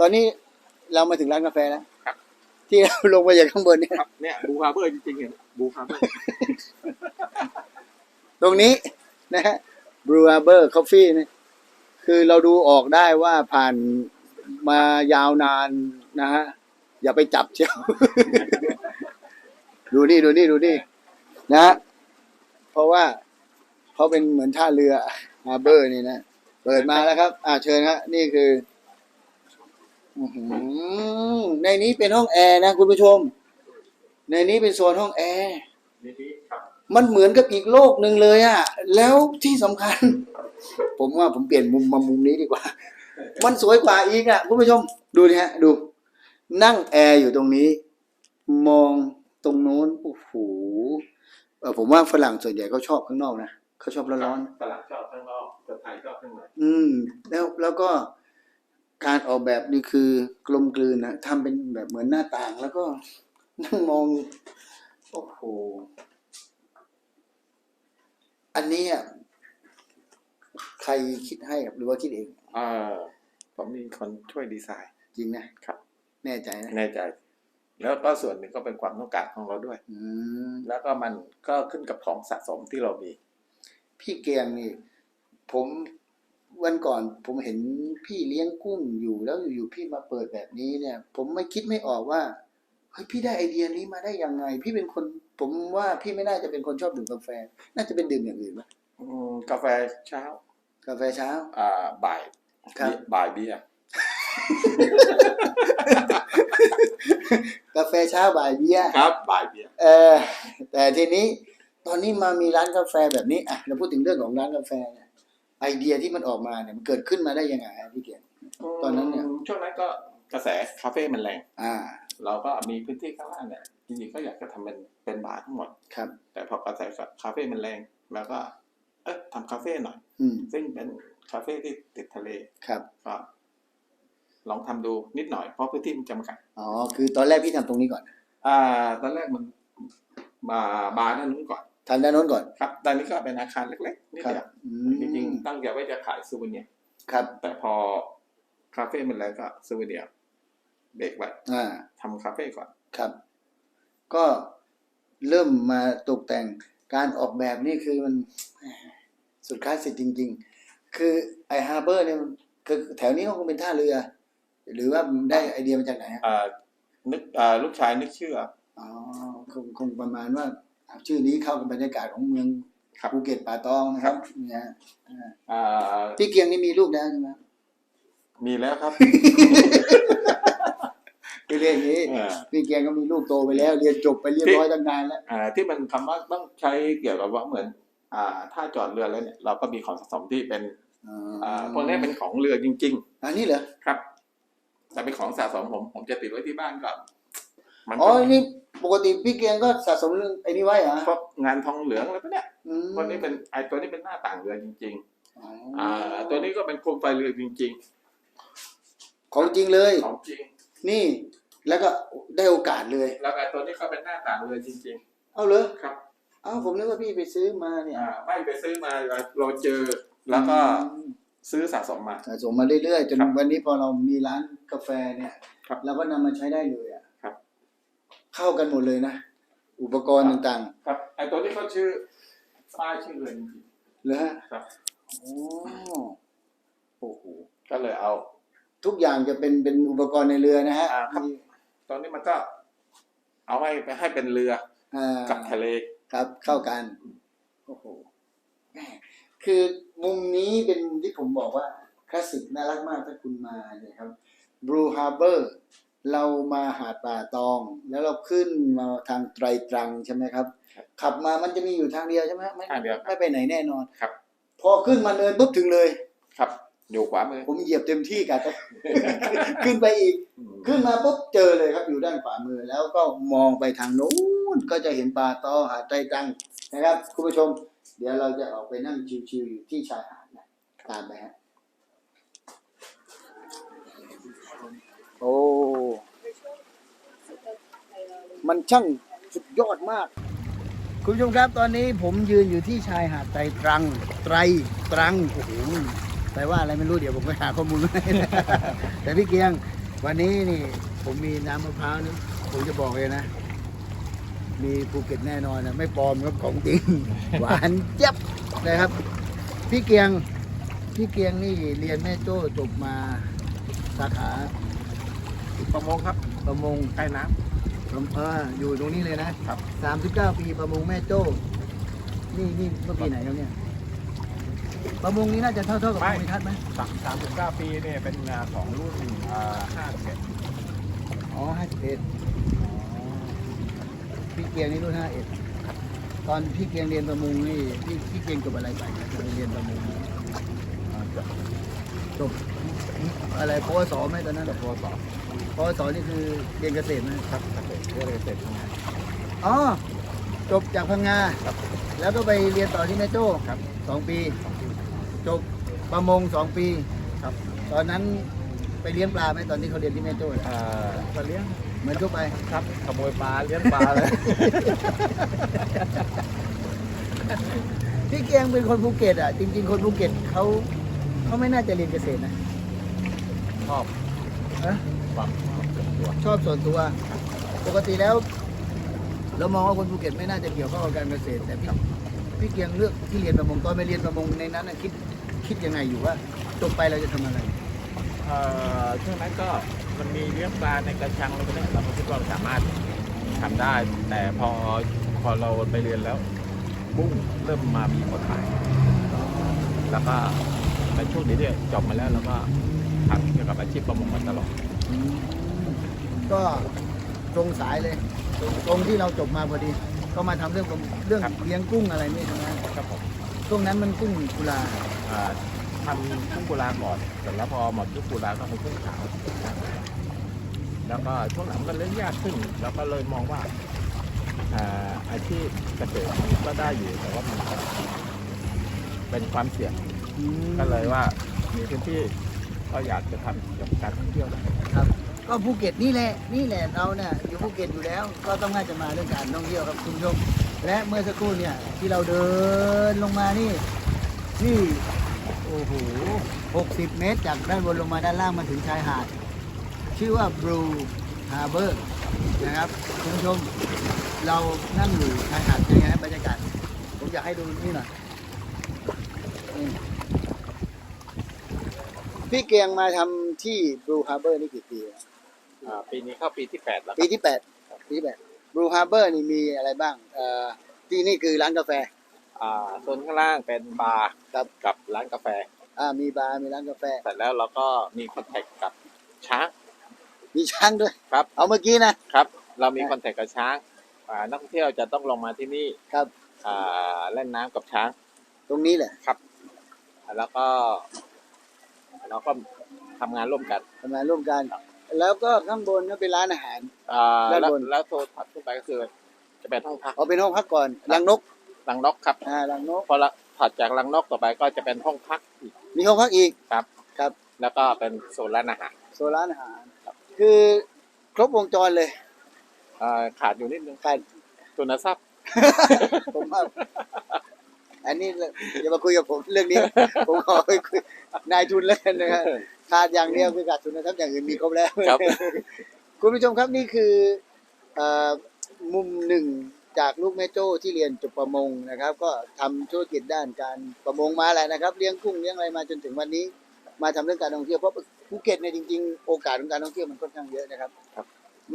ตอนนี้เรามาถึงร้านกาแฟแล้วครับ ที่เราลงมาจากข้างบนเนี่ยครับเนี่ยบูฮาร์เบอร์จริงๆเนี่ยบูฮาร์เบอร์ตรงนี้นะฮะ Brew Harbor Coffee นะคือเราดูออกได้ว่าผ่านมายาวนานนะฮะอย่าไปจับเชียว ดูนี่ดูนี่ดูนี่นะฮะเพราะว่าเขาเป็นเหมือนท่าเรือฮาร์เบอร์นี่นะ เปิดมาแล้วครับ อ่าเชิญครับนี่คือ อื้อหือในนี้เป็นห้องแอร์นะคุณผู้ชม ในนี้เป็นโซนห้องแอร์นี่นี่ครับมันเหมือนกับอีกโลกหนึ่งเลยอะแล้วที่สำคัญ ผมว่าผมเปลี่ยนมุมมามุมนี้ดีกว่า มันสวยกว่าอีกอะคุณผู้ชม ดูนี่ฮะ ดู นั่งแอร์อยู่ตรงนี้ มองตรงโน้นโอ้โหเออผมว่าฝรั่งส่วนใหญ่เขาชอบข้างนอกนะเขาชอบร้อนตลาดชอบข้างนอกคนไทยชอบข้างในๆอืมแล้วแล้วก็ การออกแบบนี่คือกลมกลืนนะทำเป็นแบบเหมือนหน้าต่างแล้วก็นั่งมอง โอ้โห อันนี้อะใครคิดให้ครับหรือว่าคิดเอง เออผมมีคนช่วยดีไซน์ จริงนะครับ แน่ใจนะแน่ใจ แล้วก็ส่วนหนึ่งก็เป็นความต้องการของเราด้วย อืมแล้วก็มันก็ขึ้นกับของสะสมที่เรามี พี่เกียงนี่ ผม วันก่อนผมเห็นพี่เลี้ยงกุ้งอยู่แล้วอยู่ๆพี่มาเปิดแบบนี้เนี่ย ผมไม่คิดไม่ออกว่าเฮ้ยพี่ได้ไอเดียนี้มาได้ยังไง พี่เป็นคน ผมว่าพี่ไม่น่าจะเป็นคนชอบดื่มกาแฟ น่าจะเป็นดื่มอย่างอื่นไหมอืมกาแฟเช้า กาแฟเช้า อ่าบ่ายครับบ่ายเบียร์กาแฟเช้าบ่ายเบียร์ครับบ่ายเบียร์เออแต่ทีนี้ตอนนี้มามีร้านกาแฟแบบนี้อะเราพูดถึงเรื่องของร้านกาแฟเนี่ย ไอเดียที่มันออกมาเนี่ยมันเกิดขึ้นมาได้ยังไงฮะพี่เกียรติตอนนั้นเนี่ยมช่วงนั้นก็กระแสคาเฟ่มันแรงอ่า เราก็มีพื้นที่ข้างล่างเนี่ยจริงๆก็อยากจะทำเป็นเป็นบาร์ทั้งหมดครับ แต่พอกระแสคาเฟ่มันแรงแล้วก็ เอ๊ะทำคาเฟ่หน่อยอืมซึ่งเป็นคาเฟ่ที่ติดทะเลครับก็ลองทำดูนิดหน่อยเพราะพื้นที่มันจำกัดอ๋อคือตอนแรกพี่ทำตรงนี้ก่อน อ่า ตอนแรกมันมาบาร์ด้านนู้นก่อน ทำด้านโน้นก่อน ครับตอนนี้ก็เป็นอาคารเล็กๆนิดครับเดียวอืจริงมๆตั้งใจไว้จะขายซูเวเนียร์ครับ แต่พอคาเฟ่มันแรงก็ซูเวเนียร์เบรกไว้อ่า ทำคาเฟ่ก่อน ครับ ก็เริ่มมาตกแต่งการออกแบบนี่คือมัน สุดคลาสสิกจริง ๆ คือไอฮาร์เบอร์เนี่ยมันคือแถวนี้ก็คงเป็นท่าเรือ หรือว่าได้ไอเดียมาจากไหนฮะอ่านึกอ่าลูกชายนึกชื่ออ๋อคงคงประมาณว่า ชื่อนี้เข้ากับบรรยากาศของเมืองครับภูเก็ตป่าตองนะครับเนี่ยอ่าพี่เกียงนี่มีลูกแล้วใช่ไหมมีแล้วครับคือเรียกอย่างนี้อ่าพี่เกียงก็มีลูกโตไปแล้ว เรียนจบไปเรียบร้อยตั้งนานแล้วอ่าที่มันคำว่าต้องใช้เกี่ยวกับว่าเหมือน อ่า ถ้าจอดเรือแล้วเนี่ยเราก็มีของสะสมที่เป็นอ่าพวกนี้เป็นของเรือจริงอันนี้เหรอๆครับแต่เป็นของสะสมผมผมจะติดไว้ที่บ้านก่อน มันอ๋อ เป็นนี่ปกติพี่เกียงก็สะสมเรื่องไอ้นี่ไว้เหรอพวกงานทองเหลืองอะไรพวกเนี้ยอืมตัวนี้เป็นไอตัวนี้เป็นหน้าต่างเรือจริงอ๋อๆอ่า ตัวนี้ก็เป็นโคมไฟเรือจริงของจริงเลย ๆของจริง นี่ แล้วก็ได้โอกาสเลย แล้วก็ตัวนี้ก็เป็นหน้าต่างเรือจริง เอาเลยๆ ครับ เอ้าผมนึกว่าพี่ไปซื้อมาเนี่ยอ่าไม่ไปซื้อมาเราเจอแล้วก็อืมซื้อสะสมมา สะสมมาเรื่อยๆ จนครับวันนี้พอเรามีร้านกาแฟเนี่ย ครับ เราก็นำมาใช้ได้เลยอะครับ เข้ากันหมดเลยนะ อุปกรณ์ต่างครับไอตัวนี้เขาชื่อป้ายชื่อเรือจริงๆเลยฮะๆครับ โอ้โอ้โหก็เลยเอา ทุกอย่างจะเป็นเป็นอุปกรณ์ในเรือนะฮะอ่าครับ มีตอนนี้มันก็ เอาให้ไปให้เป็นเรืออ่า กับทะเล ครับเข้ากันโอ้โหแหม่คือมุมนี้เป็นมุมที่ผมบอกว่าคลาสสิกน่ารักมากถ้าคุณมาเนี่ยครับ Blue Harbor เรามาหาดป่าตอง แล้วเราขึ้นมาทางไตรตรังใช่ไหมครับครับ ขับมามันจะมีอยู่ทางเดียวใช่ไหมไม่ทางเดียวครับ ไม่ไปไหนแน่นอนครับ พอขึ้นมาเนินปุ๊บถึงเลย ครับ อยู่ขวามือ ผมเหยียบเต็มที่กันขึ้นไปอีกอืมขึ้นมาปุ๊บเจอเลยครับอยู่ด้านขวามือแล้วก็มองไปทางโน้นก็จะเห็นป่าตอหาดไตรตรังนะครับ คุณผู้ชม เดี๋ยวเราจะออกไปนั่งชิวๆอยู่ที่ชายหาดนะตามไปฮะโอ้ มันช่างสุดยอดมาก คุณผู้ชมครับตอนนี้ผมยืนอยู่ที่ชายหาดไตรตรัง ไตรตรังโอ้โหแปลว่าอะไรไม่รู้เดี๋ยวผมไปหาข้อมูลมาให้แต่พี่เกียง วันนี้นี่ผมมีน้ำมะพร้าวนี่ผมจะบอกเลยนะ มีภูเก็ตแน่นอนนะไม่ปลอมครับของจริง หวานเจ็บนะครับ พี่เกียงพี่เกียงนี่เรียนแม่โจ้จบมาสาขาประมงครับประมงใกล้ น้เอออยู่ตรงนี้เลยนะครับ สามสิบเก้าปีประมงแม่โจ้ นี่นี่เมื่อปีไหนครับเนี่ย ประมงนี้น่าจะเท่าเท่ากับภูมิทัศน์ไหมำสามสามสิบเก้าปีเนี่ยเป็นงานของรุ่นอ่าห้าเจ็ดอ๋อห้าสิบเอ็ดพี่เกียงนี่รุ่นห้าเอ็ดตอนพี่เกียงเรียนประมงนี่พี่พี่เกียงจบอะไรไปนะตอนเรียนประมงจบ อะไรปวสไหมตอนนั้นจบปวสปวสนี่คือเรียนเกษตรไหมครับเกษตรเกษตรทำงานอ๋อจบจากพังงาครับ แล้วก็ไปเรียนต่อที่แม่โจ้ครับสองปี จบประมงสองปีครับ ตอนนั้นไปเลี้ยงปลาไหมตอนที่เขาเรียนที่แม่โจ้เนี่ยเอ่อมาเลี้ยงเหมือนทั่วไปครับขโมยปลาเลี้ยงปลาเลยพี่เกียงเป็นคนภูเก็ตอะจริง ๆ คนภูเก็ตเขาเขาไม่น่าจะเรียนเกษตรนะ ชอบฮะความชอบส่วนตัวชอบส่วนตัว ปกติแล้ว เรามองว่าคนภูเก็ตไม่น่าจะเกี่ยวข้องกับการเกษตร แต่พี่พี่เกียงเลือกที่เรียนประมงตอนไปเรียนประมงในนั้นน่ะคิดคิดยังไงอยู่ว่าจบไปเราจะทำอะไร เอ่อช่วงนั้นก็มันมีเลี้ยงปลาในกระชังอะไรพวกนี้เราก็คิดว่าเราสามารถทำได้ แต่พอพอเราไปเรียนแล้วบุ้งเริ่มมามีคนขายแล้วก็ในช่วงนี้เนี่ยจบมาแล้วแล้วก็ ทำเกี่ยวกับอาชีพประมงมาตลอดอืมก็ตรงสายเลย ตรงตรงที่เราจบมาพอดี ก็มาทำเรื่องประมงเรื่องเลี้ยงกุ้งอะไรนี่ใช่ไหมครับผมช่วงนั้นมันกุ้งกุลาอ่าทำกุ้งกุลาก่อนเสร็จแล้วพอหมดยุคกุลาก็เป็นกุ้งขาวแล้วก็ช่วงหลังก็เล่นยากขึ้น แล้วก็เลยมองว่าอ่าอาชีพเกษตรมันก็ได้อยู่แต่ว่ามันก็เป็นความเสี่ยงก็เลยว่ามีพื้นที่ ก็อยากจะทำเกี่ยวกับการท่องเที่ยวได้ครับ ก็ภูเก็ตนี่แหละนี่แหละเราเนี่ยอยู่ภูเก็ตอยู่แล้ว ก็ต้องน่าจะมาเรื่องการท่องเที่ยวครับคุณผู้ชมและเมื่อสักครู่เนี่ยที่เราเดินลงมานี่นี่โอ้โห60 เมตร จากด้านบนลงมาด้านล่างมาถึงชายหาด ชื่อว่า Blue Harbor นะครับคุณผู้ชมเรานั่งอยู่ชายหาดเป็นไงบรรยากาศ ผมอยากให้ดูนี่หน่อยนี่ พี่เกียงมาทำที่ Blue Harbor นี่กี่ปีแล้วอ่าปีนี้เข้าปีที่แปดแล้วปีที่แปดปีที่แปด Blue Harbor นี่มีอะไรบ้างเอ่อที่นี่คือร้านกาแฟ อ่าโซนข้างล่างเป็นบาร์ครับ กับร้านกาแฟ อ่ามีบาร์มีร้านกาแฟ เสร็จแล้วเราก็มีคอนแทคกับช้าง มีช้างด้วยครับ เอาเมื่อกี้นะ ครับ เรามีครับคอนแทคกับช้างอ่านักท่องเที่ยวจะต้องลงมาที่นี่ครับ อ่าเล่นน้ำกับช้าง ตรงนี้แหละ แล้วก็ เราก็ทำงานร่วมกันทำงานร่วมกัน แล้วก็ข้างบนก็เป็นร้านอาหาร อ่าด้านแล้วบน แล้วโซนถัดขึ้นไปก็คือ จะเป็นห้องพักเอาเป็นห้องพักก่อนรังนกรังนกครับอ่ารังนก พอละถัดจากรังนกต่อไปก็จะเป็นห้องพักอีก มีห้องพักอีกครับ ครับ แล้วก็เป็นโซนร้านอาหารโซนร้านอาหาร คือครบวงจรเลยอ่าขาดอยู่นิดนึงขาดทุนทรัพย์ ผมว่า อันนี้อย่ามาคุยกับผมเรื่องนี้ ผมขอไปคุยนายทุนแล้วกันนะครับขาดอย่างเดียวคือขาดทุนนะครับอย่างอื่นมีครบแล้วครับ คุณผู้ชมครับนี่คือเอ่อมุมหนึ่งจากลูกแม่โจ้ที่เรียนจบประมงนะครับ ก็ทำธุรกิจด้านการประมงมาแหละนะครับเลี้ยงกุ้งเลี้ยงอะไรมาจนถึงวันนี้ มาทำเรื่องการท่องเที่ยวเพราะภูเก็ตเนี่ยจริงๆ โอกาสของการท่องเที่ยวมันค่อนข้างเยอะนะครับครับ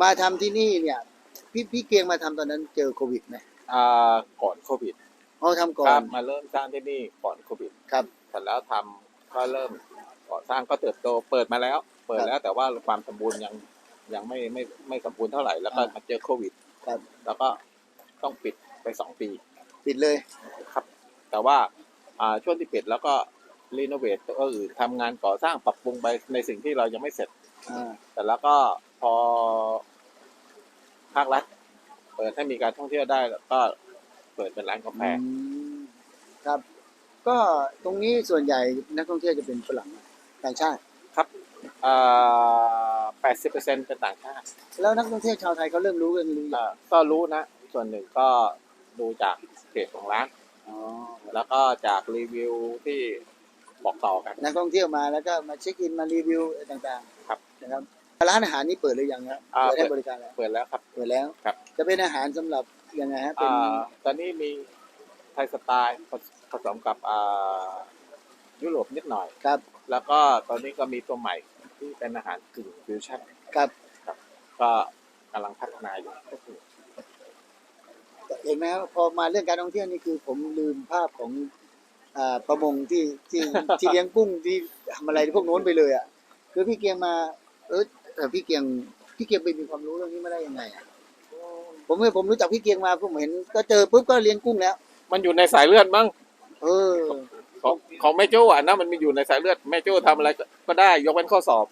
มาทำที่นี่เนี่ย พี่พี่เกียงมาทำตอนนั้นเจอโควิดไหมอ่าก่อนโควิด เอาทำก่อครันบมาเริ่มสร้างที่นี่ก่อนโควิดครับ เสร็จแล้วทำก็เริ่มก่อสร้างก็เติบโตเปิดมาแล้ว เปิดแล้วแต่ว่าความสมบูรณ์ยังยังไม่ไม่ไม่สมบูรณ์เท่าไหร่แล้วก็อ่ามมาเจอโควิดครับ แล้วก็ต้องปิดไปสองปี ปิดเลยครับแต่ว่าอ่าช่วงที่ปิดแล้วก็รีโนเวทก็คือทำงานก่อสร้างปรับปรุงไปในสิ่งที่เรายังไม่เสร็จ อ่า แต่แล้วก็พอภาครัฐเปิดให้มีการท่องเที่ยวได้แล้วก็ เปิดเป็นร้านกาแฟอืมครับ ก็ตรงนี้ส่วนใหญ่นักท่องเที่ยวจะเป็นฝรั่งต่างชาติแปดสิบเปอร์เซ็นเป็นต่างชาติ แล้วนักท่องเที่ยวชาวไทยเขาเริ่มรู้กันรู้อย่างอ่าก็รู้นะ ส่วนหนึ่งก็ดูจากเพจของร้านอ๋อแล้วก็จากรีวิวที่บอกต่อกัน นักท่องเที่ยวมาแล้วก็มาเช็คอินมารีวิวอะไรต่างๆ ครับนะครับร้านอาหารนี่เปิดหรือยังครับอ่าเปิดให้บริการแล้ว เปิดแล้วครับ เปิดแล้วครับ จะเป็นอาหารสำหรับ ยังไงฮะเป็นอ่าตอนนี้มีไทยสไตล์ผสผสมกับอ่ายุโรปนิดหน่อย ครับแล้วก็ตอนนี้ก็มีตัวใหม่ที่เป็นอาหารกึ่งฟิวชั่นครับก็กำลังพัฒนาอยู่เห็นไหมครับพอมาเรื่องการท่องเที่ยวนี่คือผมลืมภาพของอ่าประมงที่ที่ที่เลี้ยงกุ้งที่ทำอะไรพวกโน้นไปเลยอะคือพี่เกียงมาเออเออพี่เกียงพี่เกียงไปมีความรู้เรื่องนี้มาได้ยังไงอะ ผมเนี่ยผมรู้จักพี่เกียงมาผมเห็น ก็เจอปุ๊บก็เลี้ยงกุ้งแล้ว มันอยู่ในสายเลือดมั้งเออ ของของแม่โจ้อะนะมันมีอยู่ในสายเลือดแม่โจ้ทำอะไรก็ก็ได้ ยกเว้นข้อสอบ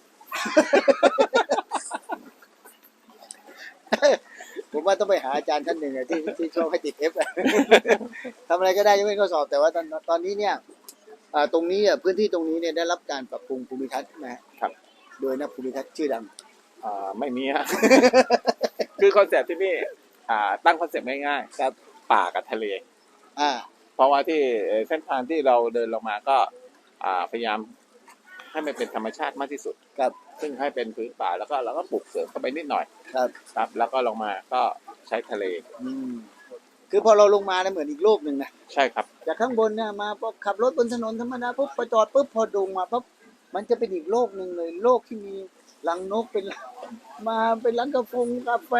ผมว่าต้องไปหาอาจารย์ท่านหนึ่งอะที่ที่ชอบให้ติดเอฟทำอะไรก็ได้ยกเว้นข้อสอบแต่ว่าตอนตอนนี้เนี่ยอ่าตรงนี้อะพื้นที่ตรงนี้เนี่ยได้รับการปรับปรุงภูมิทัศน์นะฮะครับ โดยนักภูมิทัศน์ชื่อดัง อ่าไม่มีฮะ คือคอนเซ็ปต์ที่นี่ อ่าตั้งคอนเซ็ปต์ง่ายๆครับป่ากับทะเล อ่า เพราะว่าที่เส้นทางที่เราเดินลงมาก็อ่าพยายามให้มันเป็นธรรมชาติมากที่สุดครับซึ่งให้เป็นพื้นป่าแล้วก็เราก็ปลูกเสริมเข้าไปนิดหน่อยครับ ครับ แล้วก็ลงมาก็ใช้ทะเล อืม คือพอเราลงมาเนี่ยเหมือนอีกโลกหนึ่งนะ ใช่ครับ จากข้างบนเนี่ยมาพอขับรถบนถนนธรรมดาปุ๊บพอจอดปุ๊บพอลงมาปุ๊บมันจะเป็นอีกโลกหนึ่งเลย โลกที่มี รังนกเป็นมาเป็นร้านกาแฟกาแฟ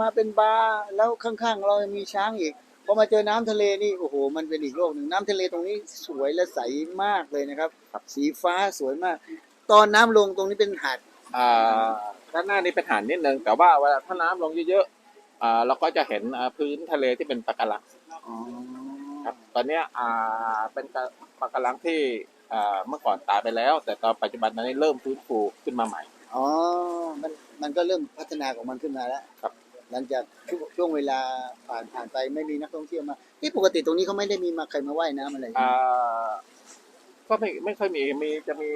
มาเป็นบาร์แล้วข้างๆ เรายังมีช้างอีกพอมาเจอน้ำทะเลนี่โอ้โห มันเป็นอีกโลกหนึ่งน้ำทะเลตรงนี้สวยและใสมากเลยนะครับ สีฟ้าสวยมาก ตอนน้ำลงตรงนี้เป็นหาดอ่าด้านหน้านี้เป็นหาดนิดนึงแต่ว่าเวลาถ้าน้ำลงเยอะๆอ่าเราก็จะเห็นอ่าพื้นทะเลที่เป็นปะการังอ๋อครับตอนเนี้ยอ่าเป็นกะปะการังที่อ่าเมื่อก่อนตายไปแล้ว แต่ตอนปัจจุบันตอนนี้เริ่มฟื้นฟูขึ้นมาใหม่ อ๋อ มันมันก็เริ่มพัฒนาของมันขึ้นมาแล้วครับ หลังจากช่วงช่วงเวลาผ่านผ่านไปไม่มีนักท่องเที่ยวมาที่ปกติตรงนี้เขาไม่ได้มีมาใครมาว่ายน้ำอะไรอ่าก็ไม่ไม่ค่อยมีมีจะมี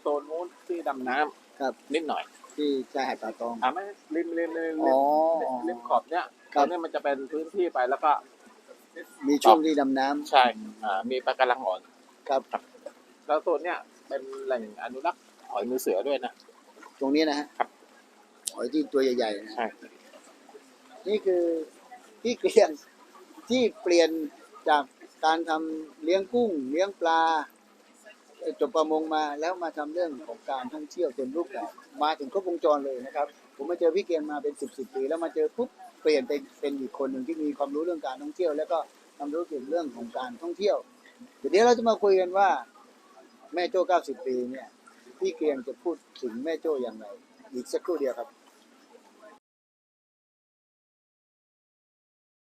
โซนนู้นที่ดำน้ำครับนิดหน่อยที่ชายหาดป่าตอง อ่าไม่ริมริมริมอ๋ริอมริมขอบเนี้ยคตรัอบนนี้มันจะเป็นพื้นที่ไปแล้วก็มีช่วงที่ดำน้ำใช่อ่ามีปะการังอ่อน ครับ แล้วโซนเนี้ยเป็นแหล่งอนุรักษ์หอยมือเสือด้วยนะ ตรงนี้นะฮะครับ หอยที่ตัวใหญ่ๆนะใช่ นี่คือที่เปลี่ยนที่เปลี่ยนจากการทำเลี้ยงกุ้ง เลี้ยงปลาจบประมงมาแล้วมาทำเรื่องของการท่องเที่ยวเต็มรูปแบบมาถึงครบวงจรเลยนะครับ ผมมาเจอพี่เกียงมาเป็นสิบสิบปี แล้วมาเจอปุ๊บเปลี่ยนไปเป็นอีกคนหนึ่งที่มีความรู้เรื่องการท่องเที่ยว แล้วก็ความรู้เกี่ยวกับเรื่องของการท่องเที่ยวเดี๋ยวเราจะมาคุยกันว่า แม่โจ้90 ปีเนี่ย พี่เกียงจะพูดถึงแม่โจ้อย่างไร อีกสักครู่เดียวครับ